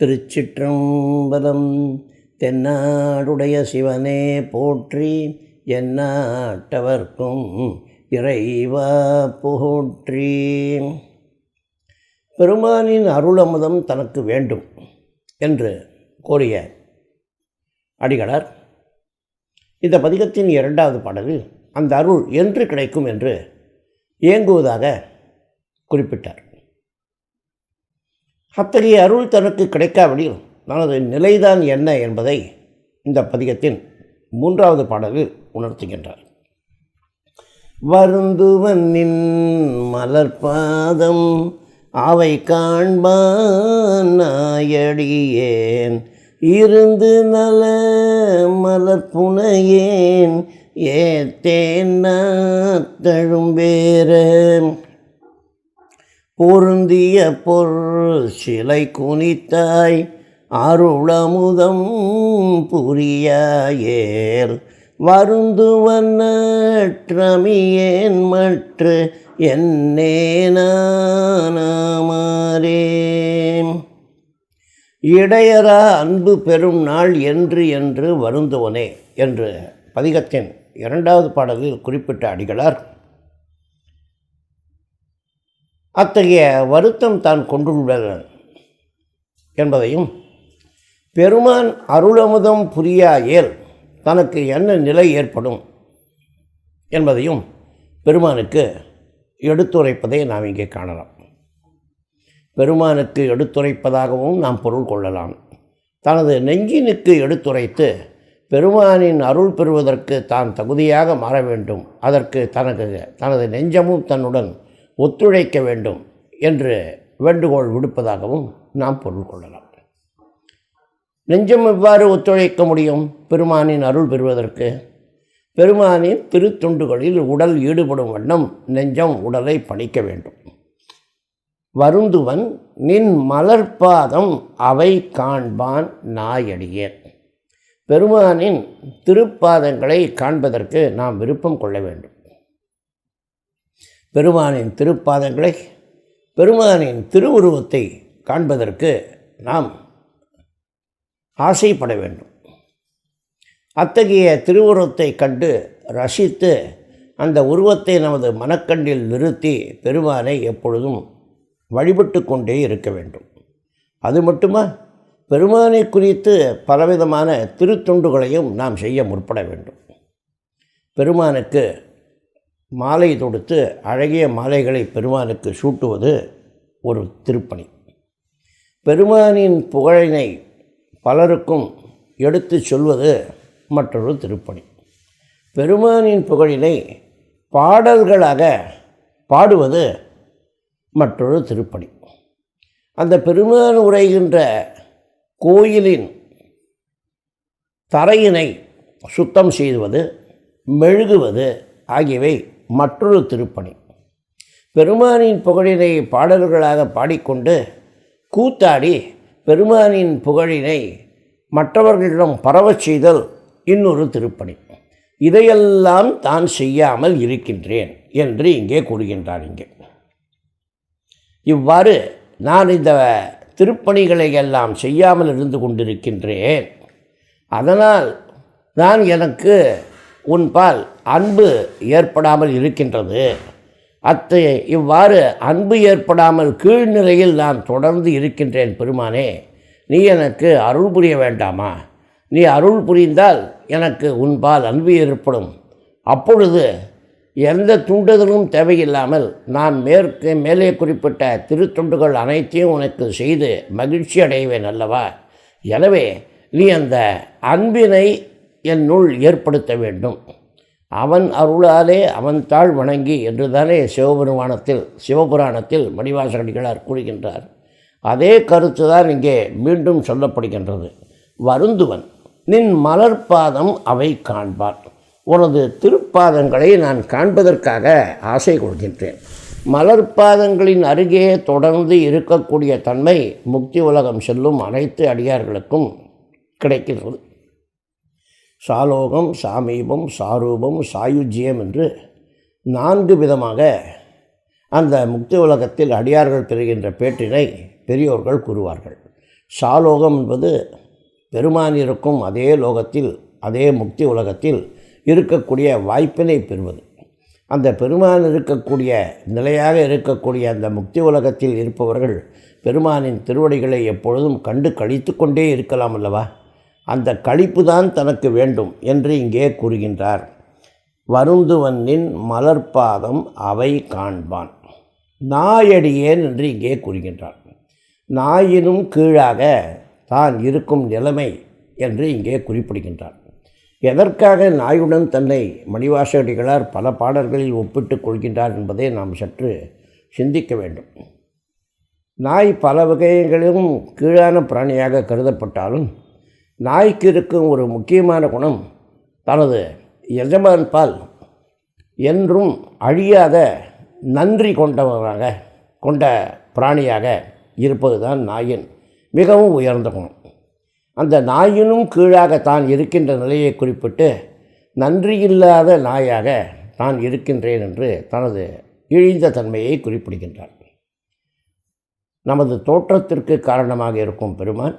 திருச்சிற்றம்பலம் தென்னாடுடைய சிவனே போற்றி என்னாட்டவர்க்கும் இறைவா போற்றி பெருமானின் அருளமுதம் தனக்கு வேண்டும் என்று கோரிய அடிகளார். இந்த பதிகத்தின் இரண்டாவது பாடலில் அந்த அருள் என்று கிடைக்கும் என்று ஏங்குவதாக குறிப்பிட்டார். அத்தகைய அருள் தனக்கு கிடைக்காவிடில் தனது நிலைதான் என்ன என்பதை இந்த பதிகத்தின் மூன்றாவது பாடலில் உணர்த்துகின்றார். வருந்துவனின் மலர்பாதம் அவை காண்பான் நாயடியேன். இருந்து நல மலர்புனையேன் ஏத்தேன் தழும்பேரம் பொருந்திய பொருள் சிலை குனித்தாய் அருளமுதம் புரியாயேர். வருந்துவன்னற்றமியேன் மற்ற என்னேனாமாரே இடையரா அன்பு பெறும் நாள் என்று என்று வருந்துவனே என்று பதிகத்தின் இரண்டாவது பாடலில் குறிப்பிட்ட அடிகளார் அத்தகைய வருத்தம் தான் கொண்டுள்ளன என்பதையும் பெருமான் அருளமுதம் புரியாயேல் தனக்கு என்ன நிலை ஏற்படும்? என்பதையும் பெருமானுக்கு எடுத்துரைப்பதை நாம் இங்கே காணலாம். பெருமானுக்கு எடுத்துரைப்பதாகவும் நாம் பொருள் கொள்ளலாம். தனது நெஞ்சினுக்கு எடுத்துரைத்து பெருமானின் அருள் பெறுவதற்கு தான் தகுதியாக மாற வேண்டும். அதற்கு தனக்கு தனது நெஞ்சமும் தன்னுடன் ஒத்துழைக்க வேண்டும் என்று வேண்டுகோள் விடுப்பதாகவும் நாம் பொருள் கொள்ளலாம். நெஞ்சம் எவ்வாறு ஒத்துழைக்க முடியும்? பெருமானின் அருள் பெறுவதற்கு. பெருமானின் திருத்துண்டுகளில் உடல் ஈடுபடும் வண்ணம் நெஞ்சம் உடலை பணிக்க வேண்டும். வருந்துவன் நின் மலர்பாதம் அவை காண்பான் நாயடியேன். பெருமானின் திருப்பாதங்களை காண்பதற்கு நாம் விருப்பம் கொள்ள வேண்டும். பெருமானின் திருப்பாதங்களை பெருமானின் திருவுருவத்தை காண்பதற்கு நாம் ஆசைப்பட வேண்டும். அத்தகைய திருவுருவத்தை கண்டு ரசித்து அந்த உருவத்தை நமது மனக்கண்ணில் நிறுத்தி பெருமானை எப்பொழுதும் வழிபட்டு கொண்டே இருக்க வேண்டும். அது மட்டுமா? பெருமானை குறித்து பலவிதமான திருத்தொண்டுகளையும் நாம் செய்ய முற்பட வேண்டும். பெருமானுக்கு மாலை தொடுத்து அழகிய மாலைகளை பெருமானுக்கு சூட்டுவது ஒரு திருப்பணி. பெருமானின் புகழினை பலருக்கும் எடுத்து சொல்வது மற்றொரு திருப்பணி. பெருமானின் புகழினை பாடல்களாக பாடுவது மற்றொரு திருப்பணி. அந்த பெருமான் உரைகின்ற கோயிலின் தரையினை சுத்தம் செய்வது மெழுகுவது ஆகியவை மற்றொரு திருப்பணி. பெருமானின் புகழினை பாடல்களாக பாடிக்கொண்டு கூத்தாடி பெருமானின் புகழினை மற்றவர்களிடம் பரவச் செய்தல் இன்னொரு திருப்பணி. இதையெல்லாம் தான் செய்யாமல் இருக்கின்றேன் என்று இங்கே கூறுகின்றார் இங்கே. இவ்வாறு நான் இந்த திருப்பணிகளை எல்லாம் செய்யாமல் இருந்து கொண்டிருக்கின்றேன். அதனால் நான் எனக்கு உன்பால் அன்பு ஏற்படாமல் இருக்கின்றது. அத்தை இவ்வாறு அன்பு ஏற்படாமல் கீழ்நிலையில் நான் தொடர்ந்து இருக்கின்றேன் பெருமானே. நீ எனக்கு அருள் புரிய வேண்டாமா? நீ அருள் புரிந்தால் எனக்கு உன்பால் அன்பு ஏற்படும். அப்பொழுது எந்த துண்டுதலும் தேவையில்லாமல் நான் மேற்கு மேலே குறிப்பிட்ட திருத்துண்டுகள் அனைத்தையும் உனக்கு செய்து மகிழ்ச்சி அடைவேன் அல்லவா? எனவே நீ அந்த அன்பினை என்னுள் ஏற்படுத்த வேண்டும். அவன் அருளாலே அவன் தாழ் வணங்கி என்று தானே சிவபெருமானத்தில் சிவபுராணத்தில் மணிவாசகடிகளார் கூறுகின்றார். அதே கருத்து தான் இங்கே மீண்டும் சொல்லப்படுகின்றது. வருந்துவன் நின் மலர்பாதம் அவை காண்பான். உனது திருப்பாதங்களை நான் காண்பதற்காக ஆசை கொள்கின்றேன். மலர்பாதங்களின் அருகே தொடர்ந்து இருக்கக்கூடிய தன்மை முக்தி உலகம் செல்லும் அனைத்து அடியார்களுக்கும் கிடைக்கின்றது. சாலோகம் சாமீபம் சாரூபம் சாயுஜ்யம் என்று நான்கு விதமாக அந்த முக்தி உலகத்தில் அடியார்கள் பெறுகின்ற பேற்றினை பெரியோர்கள் கூறுவார்கள். சாலோகம் என்பது பெருமான் இருக்கும் அதே லோகத்தில் அதே முக்தி உலகத்தில் இருக்கக்கூடிய வாய்ப்பினை பெறுவது. அந்த பெருமான் இருக்கக்கூடிய நிலையாக இருக்கக்கூடிய அந்த முக்தி உலகத்தில் இருப்பவர்கள் பெருமானின் திருவடிகளை எப்பொழுதும் கண்டு கழித்து கொண்டே இருக்கலாம் அல்லவா? அந்த கழிப்பு தான் தனக்கு வேண்டும் என்று இங்கே கூறுகின்றார். வருந்துவன்னின் மலர்பாதம் அவை காண்பான். நாயடியேன் என்று இங்கே கூறுகின்றான். நாயினும் கீழாக தான் இருக்கும் நிலைமை என்று இங்கே குறிப்பிடுகின்றான். எதற்காக நாயுடன் தன்னை மணிவாசடிகளார் பல பாடல்களில் ஒப்பிட்டுக் கொள்கின்றார் என்பதை நாம் சற்று சிந்திக்க வேண்டும். நாய் பல வகைகளிலும் கீழான பிராணியாக கருதப்பட்டாலும் நாய்க்கு இருக்கும் ஒரு முக்கியமான குணம் தனது எஜமான் பால் என்றும் அழியாத நன்றி கொண்டவராக கொண்ட பிராணியாக இருப்பதுதான் நாயின் மிகவும் உயர்ந்த குணம். அந்த நாயினும் கீழாக தான் இருக்கின்ற நிலையை குறிப்பிட்டு நன்றியில்லாத நாயாக தான் இருக்கின்றேன் என்று தனது இழிந்த தன்மையை குறிப்பிடுகின்றார். நமது தோற்றத்திற்கு காரணமாக இருக்கும் பெருமான்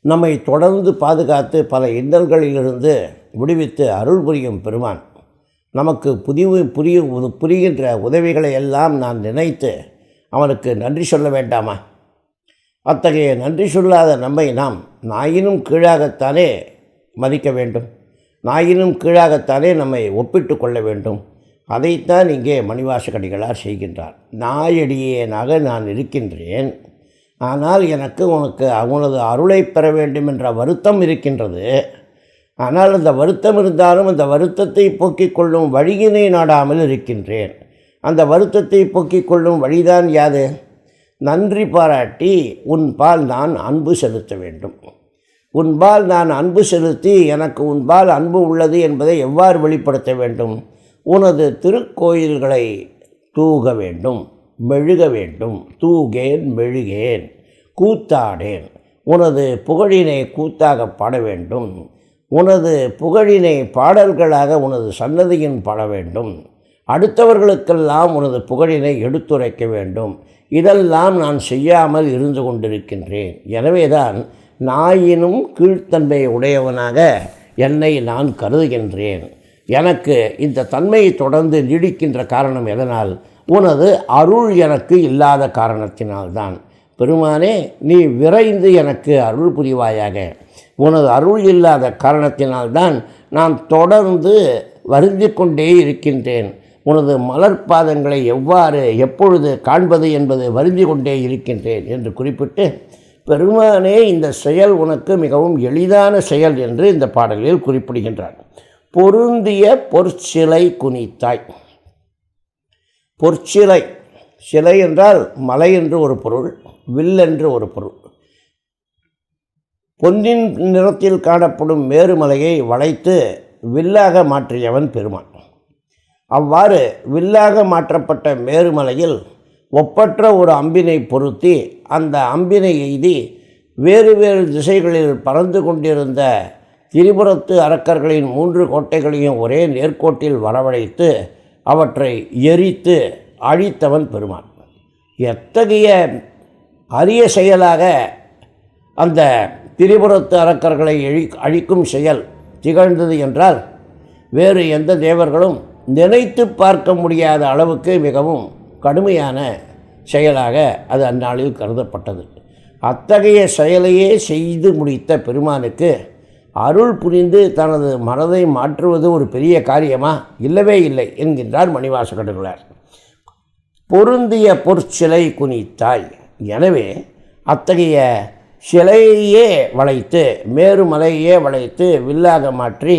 நம்மை தொடர்ந்து பாதுகாத்து பல இன்னல்களிலிருந்து விடுவித்து அருள் புரியும் பெருமான். நமக்கு புதிவு புரிய புரிகின்ற உதவிகளை எல்லாம் நான் நினைத்து அவனுக்கு நன்றி சொல்ல வேண்டாமா? அத்தகைய நன்றி சொல்லாத நம்மை நாம் நாயினும் கீழாகத்தானே மதிக்க வேண்டும். நாயினும் கீழாகத்தானே நம்மை ஒப்பிட்டு கொள்ள வேண்டும். அதைத்தான் இங்கே மணிவாசகடிகளார் செய்கின்றார். நாயடியேனாக நான் இருக்கின்றேன். ஆனால் எனக்கு உனக்கு அவனது அருளை பெற வேண்டும் என்ற வருத்தம் இருக்கின்றது. ஆனால் அந்த வருத்தம் இருந்தாலும் அந்த வருத்தத்தை போக்கிக் கொள்ளும் வழியினை நாடாமல் இருக்கின்றேன். அந்த வருத்தத்தை போக்கிக் கொள்ளும் வழிதான் யாது? நன்றி பாராட்டி உன்பால் நான் அன்பு செலுத்த வேண்டும். உன்பால் நான் அன்பு செலுத்தி எனக்கு உன்பால் அன்பு உள்ளது என்பதை எவ்வாறு வெளிப்படுத்த வேண்டும்? உனது திருக்கோயில்களை தூக வேண்டும். மெழுக வேண்டும். தூகேன் மெழுகேன் கூத்தாடேன். உனது புகழினை கூத்தாக பாட வேண்டும். உனது புகழினை பாடல்களாக உனது சன்னதியின் பாட வேண்டும். அடுத்தவர்களுக்கெல்லாம் உனது புகழினை எடுத்துரைக்க வேண்டும். இதெல்லாம் நான் செய்யாமல் இருந்து கொண்டிருக்கின்றேன். எனவேதான் நாயினும் கீழ்த்தன்மை உடையவனாக என்னை நான் கருதுகின்றேன். எனக்கு இந்த தன்மையை தொடர்ந்து நீடிக்கின்ற காரணம் எதனால்? உனது அருள் எனக்கு இல்லாத காரணத்தினால்தான். பெருமானே நீ விரைந்து எனக்கு அருள் புரிவாயாக. உனது அருள் இல்லாத காரணத்தினால்தான் நான் தொடர்ந்து வருந்தி கொண்டே இருக்கின்றேன். உனது மலர் பாதங்களை எவ்வாறு எப்பொழுது காண்பது என்பது வருந்தி கொண்டே இருக்கின்றேன் என்று குறிப்பிட்டு பெருமானே இந்த செயல் உனக்கு மிகவும் எளிதான செயல் என்று இந்த பாடலில் குறிப்பிடுகின்றார். பொருந்திய பொற்சிலை குனித்தாய். பொற்சிலை. சிலை என்றால் மலை என்று ஒரு பொருள் வில் என்று ஒரு பொருள். பொன்னின் நிறத்தில் காணப்படும் மேருமலையை வளைத்து வில்லாக மாற்றியவன் பெருமான். அவ்வாறு வில்லாக மாற்றப்பட்ட மேருமலையில் ஒப்பற்ற ஒரு அம்பினை பொருத்தி அந்த அம்பினை எய்தி வேறு வேறு திசைகளில் பறந்து கொண்டிருந்த திரிபுரத்து அரக்கர்களின் மூன்று கோட்டைகளையும் ஒரே நேர்கோட்டில் வரவழைத்து அவற்றை எரித்து அழித்தவன் பெருமான். எத்தகைய அரிய செயலாக அந்த திரிபுரத்து அரக்கர்களை எழி அழிக்கும் செயல் திகழ்ந்தது என்றால் வேறு எந்த தேவர்களும் நினைத்து பார்க்க முடியாத அளவுக்கு மிகவும் கடுமையான செயலாக அது அந்நாளில் கருதப்பட்டது. அத்தகைய செயலையே செய்து முடித்த பெருமானுக்கு அருள் புரிந்து தனது மனதை மாற்றுவது ஒரு பெரிய காரியமா? இல்லவே இல்லை என்கின்றார் மணிவாச மணிவாசகடுகளார். பொருந்திய பொற்சிலை குனித்தாய். எனவே அத்தகைய சிலையே வளைத்து மேருமலையே வளைத்து வில்லாக மாற்றி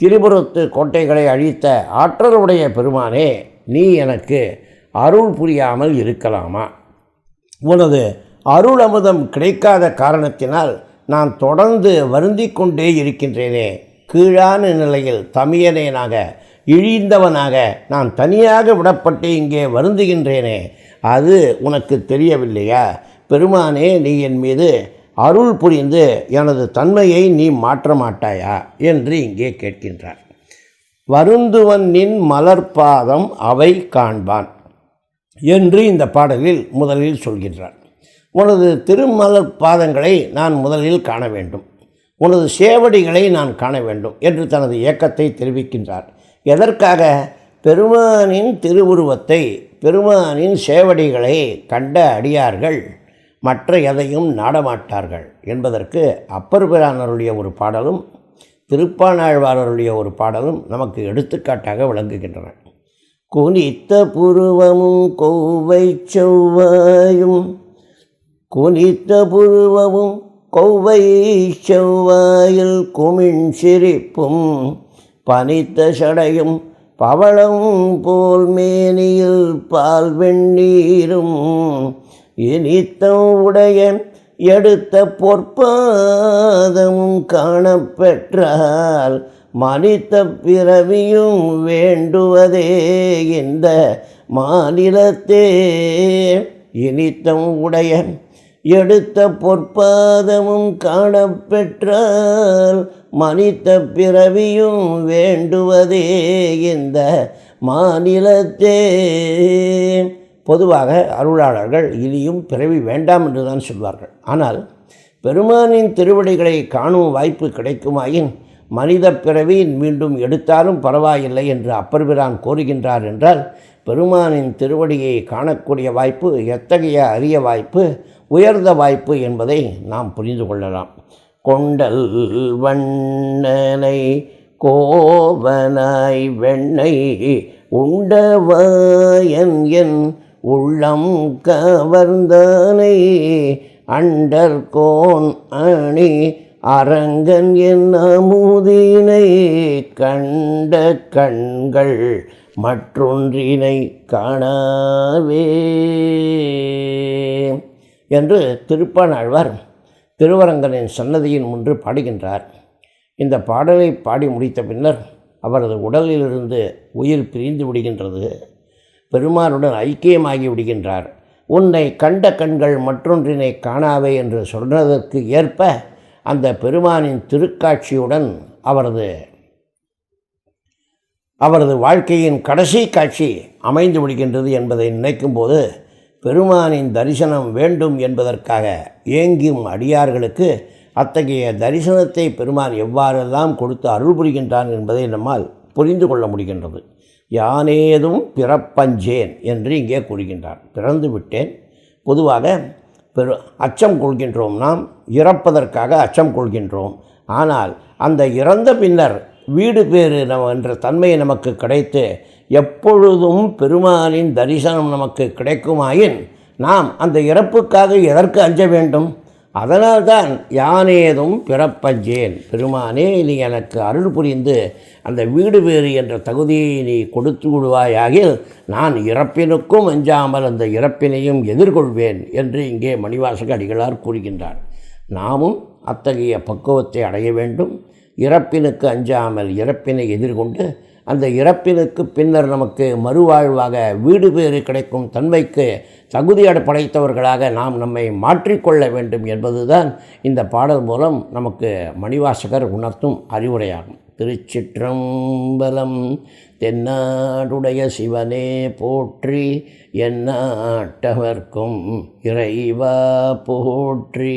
திரிபுரத்து கோட்டைகளை அழித்த ஆற்றலுடைய பெருமானே நீ எனக்கு அருள் புரியாமல் இருக்கலாமா? உனது அருள் அமுதம் கிடைக்காத காரணத்தினால் நான் தொடர்ந்து வருந்தி கொண்டே இருக்கின்றேனே. கீழான நிலையில் தமியனேனாக இழிந்தவனாக நான் தனியாக விடப்பட்டு இங்கே வருந்துகின்றேனே. அது உனக்கு தெரியவில்லையா? பெருமானே நீ என் மீது அருள் புரிந்து எனது தன்மையை நீ மாற்ற மாட்டாயா என்று இங்கே கேட்கின்றார். வருந்துவன் நின் மலர்பாதம் அவை காண்பான் என்று இந்த பாடலில் முதலில் சொல்கின்றார். உனது திருமலர் பாதங்களை நான் முதலில் காண வேண்டும். உனது சேவடிகளை நான் காண வேண்டும் என்று தனது இயக்கத்தை தெரிவிக்கின்றார். எதற்காக? பெருமானின் திருவுருவத்தை பெருமானின் சேவடிகளை கண்ட அடியார்கள் மற்ற எதையும் நாடமாட்டார்கள் என்பதற்கு அப்பர் பிரானருடைய ஒரு பாடலும் திருப்பானாழ்வாரருடைய ஒரு பாடலும் நமக்கு எடுத்துக்காட்டாக விளங்குகின்றன. குனித்த புருவமும் கோவை செவ்வாயும் குனித்த புருவமும் கொவ்வை செவ்வாயில் குமிழ் சிரிப்பும் பனித்த சடையும் பவளம் போல் மேனியில் பால் வெண்ணீரும் இனித்த உடைய எடுத்த பொற்பாதமும் காணப்பெற்றால் மனித பிறவியும் வேண்டுவதே இந்த மாநிலத்தே. இனித்தம் உடைய எடுத்த பொற்பாதமும் காணப்பெற்றால் மனித பிறவியும் வேண்டுவதே இந்த மாநிலத்தே பொதுவாக அருளாளர்கள் இனியும் பிறவி வேண்டாம் என்று தான் சொல்வார்கள். ஆனால் பெருமானின் திருவடிகளை காணும் வாய்ப்பு கிடைக்குமாயின் மனித பிறவி மீண்டும் எடுத்தாலும் பரவாயில்லை என்று அப்பர்பிரான் கோருகின்றார் என்றால் பெருமானின் திருவடியை காணக்கூடிய வாய்ப்பு எத்தகைய அரிய வாய்ப்பு? உயர்ந்த வாய்ப்பு என்பதை நாம் புரிந்து கொள்ளலாம். கொண்டல் வண்ணனை கோவனாய் வெண்ணை உண்டவாயன் என் உள்ளம் கவர்ந்தானை அண்டர்கோன் அணி அரங்கன் என் அமுதினை கண்ட கண்கள் மற்றொன்றினை காணாவே. என்று திருப்பானாழ்வார் திருவரங்கனின் சன்னதியின் முன்று பாடுகின்றார். இந்த பாடலை பாடி முடித்த பின்னர் அவரது உடலிலிருந்து உயிர் பிரிந்து விடுகின்றது. பெருமானுடன் ஐக்கியமாகி விடுகின்றார். உன்னை கண்ட கண்கள் மற்றொன்றினை காணாவே என்று சொல்றதற்கு ஏற்ப அந்த பெருமானின் திருக்காட்சியுடன் அவரது அவரது வாழ்க்கையின் கடைசி காட்சி அமைந்து விடுகின்றது என்பதை நினைக்கும்போது பெருமானின் தரிசனம் வேண்டும் என்பதற்காக ஏங்கும் அடியார்களுக்கு அத்தகைய தரிசனத்தை பெருமான் எவ்வாறெல்லாம் கொடுத்து அருள் புரிகின்றான் என்பதை நம்மால் புரிந்து கொள்ள முடிகின்றது. யானேதும் பிறப்பஞ்சேன் என்று இங்கே கூறுகின்றார். பிறந்து விட்டேன். பொதுவாக பெரு அச்சம் கொள்கின்றோம் நாம். இறப்பதற்காக அச்சம் கொள்கின்றோம். ஆனால் அந்த இறந்த பின்னர் வீடு பேறு நம்ம என்ற தன்மை நமக்கு கிடைத்து எப்பொழுதும் பெருமானின் தரிசனம் நமக்கு கிடைக்குமாயின் நாம் அந்த இறப்புக்காக எதற்கு அஞ்ச வேண்டும்? அதனால்தான் யானேதும் பிறப்பஞ்சேன். பெருமானே நீ எனக்கு அருள் புரிந்து அந்த வீடு வேறு என்ற தகுதியை நீ கொடுத்து விடுவாயாகில் நான் இறப்பினுக்கும் அஞ்சாமல் அந்த இறப்பினையும் எதிர்கொள்வேன் என்று இங்கே மணிவாசக அடிகளார் கூறுகின்றார். நாமும் அத்தகைய பக்குவத்தை அடைய வேண்டும். இறப்பினுக்கு அஞ்சாமல் இறப்பினை எதிர்கொண்டு அந்த இறப்பினுக்கு பின்னர் நமக்கு மறுவாழ்வாக வீடு பேறு கிடைக்கும் தன்மைக்கு தகுதி படைத்தவர்களாக நாம் நம்மை மாற்றிக்கொள்ள வேண்டும் என்பதுதான் இந்த பாடல் மூலம் நமக்கு மணிவாசகர் உணர்த்தும் அறிவுரையாகும். திருச்சிற்றம்பலம் தென்னாடுடைய சிவனே போற்றி என்னாட்டவர்க்கும் இறைவா போற்றி.